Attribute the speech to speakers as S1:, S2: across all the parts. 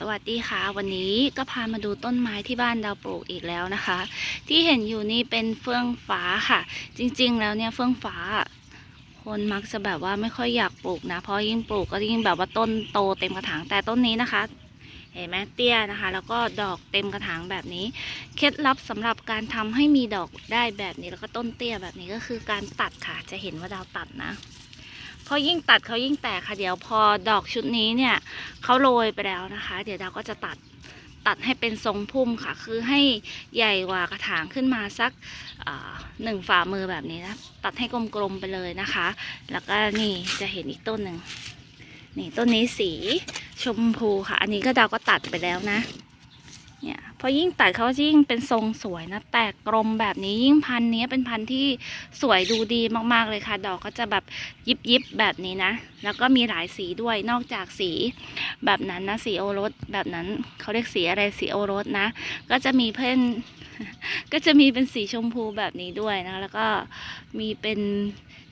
S1: สวัสดีค่ะ วันนี้ก็พามาดูต้นไม้ที่บ้านดาวปลูกอีกแล้วนะคะ ที่เห็นอยู่นี่เป็นเฟื่องฟ้าค่ะ จริงๆ แล้วเนี่ยเฟื่องฟ้า คนมักจะแบบว่าไม่ค่อยอยากปลูกนะ เพราะยิ่งปลูกก็ยิ่งแบบว่าต้นโตเต็มกระถางแต่ต้นนี้นะคะ เห็นไหมเตี้ยนะคะ แล้วก็ดอกเต็มกระถางแบบนี้ เคล็ดลับสำหรับการทำให้มีดอกได้แบบนี้แล้วก็ต้นเตี้ยแบบนี้ก็คือการตัดค่ะ จะเห็นว่าดาวตัดนะ เพรายิ่งตัดเขายิ่งแตกค่ะเดี๋ยวพอดอกชุดนี้เนี่ยเขาโรยไปแล้วนะคะ เดี๋ยวดาวก็จะตัดตัดให้เป็นทรงพุ่มค่ะ คือให้ใหญ่กว่ากระถางขึ้นมาสักหนึ่งฝ่ามือแบบนี้นะตัดให้กลมๆไปเลยนะคะ แล้วก็นี่จะเห็นอีกต้นหนึ่งนี่ต้นนี้สีชมพูค่ะ อันนี้ก็ดาวก็ตัดไปแล้วนะ เนี่ยพอยิ่งตัดเขายิ่งเป็นทรงสวยนะ แตกกลมแบบนี้ยิ่งพันธุ์นี้เป็นพันธุ์ที่สวยดูดีมากๆเลยค่ะ ดอกก็จะแบบยิบยิบๆแบบนี้นะ แล้วก็มีหลายสีด้วยนอกจากสีแบบนั้นนะสีโอรสแบบนั้นเขาเรียกสีอะไรสีโอรสนะ ก็จะมีเพื่อนก็จะมีเป็นสีชมพูแบบนี้ด้วยนะ แล้วก็มีเป็น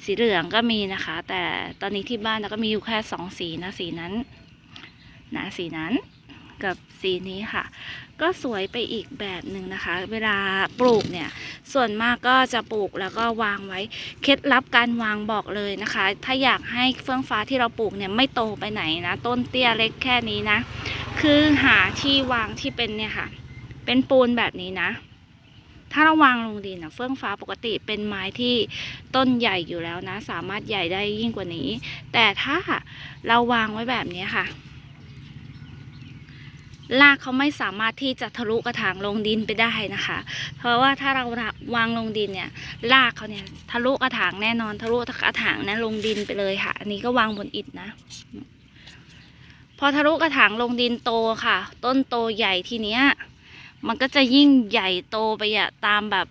S1: สีเหลืองก็มีนะคะ แต่ตอนนี้ที่บ้านเราก็มีอยู่แค่สองสีนะสีนั้นนะสีนั้น กับสีนี้ค่ะ ก็สวยไปอีกแบบหนึ่งนะคะ เวลาปลูกเนี่ย ส่วนมากก็จะปลูกแล้วก็วางไว้ เคล็ดลับการวางบอกเลยนะคะ ถ้าอยากให้เฟื่องฟ้าที่เราปลูกเนี่ยไม่โตไปไหนนะ ต้นเตี้ยเล็กแค่นี้นะ คือหาที่วางที่เป็นเนี่ยค่ะ เป็นปูนแบบนี้นะถ้าเราวางลงดินนะเฟื่องฟ้าปกติเป็นไม้ที่ต้นใหญ่อยู่แล้วนะ สามารถใหญ่ได้ยิ่งกว่านี้ แต่ถ้าเราวางไว้แบบนี้ค่ะ รากเขาไม่สามารถที่จะทะลุกระถางลงดินไปได้นะคะ เพราะว่าถ้าเราวางลงดินเนี่ยรากเขาเนี่ยทะลุกระถางแน่นอนทะลุกระถางนะลงดินไปเลยค่ะ อันนี้ก็วางบนอิฐนะ พอทะลุกระถางลงดินโตค่ะ ต้นโตใหญ่ทีเนี้ยมันก็จะยิ่งใหญ่โตไปอะตามแบบ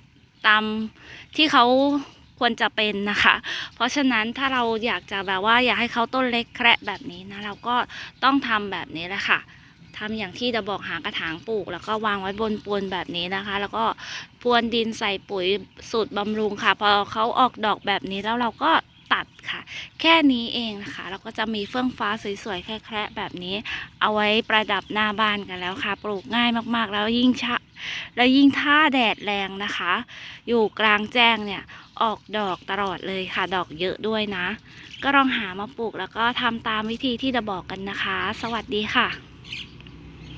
S1: ตามที่เขาควรจะเป็นนะคะ เพราะฉะนั้นถ้าเราอยากจะแบบว่าอยากให้เขาต้นเล็กแคระแบบนี้นะ เราก็ต้องทำแบบนี้แหละค่ะ ทำอย่างที่จะบอกหากระถางปลูก แล้วก็วางไว้บนปูนแบบนี้นะคะ แล้วก็พรวนดินใส่ปุ๋ยสูตรบำรุงค่ะ พอเขาออกดอกแบบนี้แล้วเราก็ตัดค่ะ แค่นี้เองนะคะ เราก็จะมีเฟื่องฟ้าสวยๆแคระๆแบบนี้ เอาไว้ประดับหน้าบ้านกันแล้วค่ะ ปลูกง่ายมากๆ แล้วยิ่งชะแล้วยิ่งถ้าแดดแรงนะคะ อยู่กลางแจ้งเนี่ยออกดอกตลอดเลยค่ะ ดอกเยอะด้วยนะ ก็ลองหามาปลูกแล้วก็ทำตามวิธีที่จะบอกกันนะคะ สวัสดีค่ะ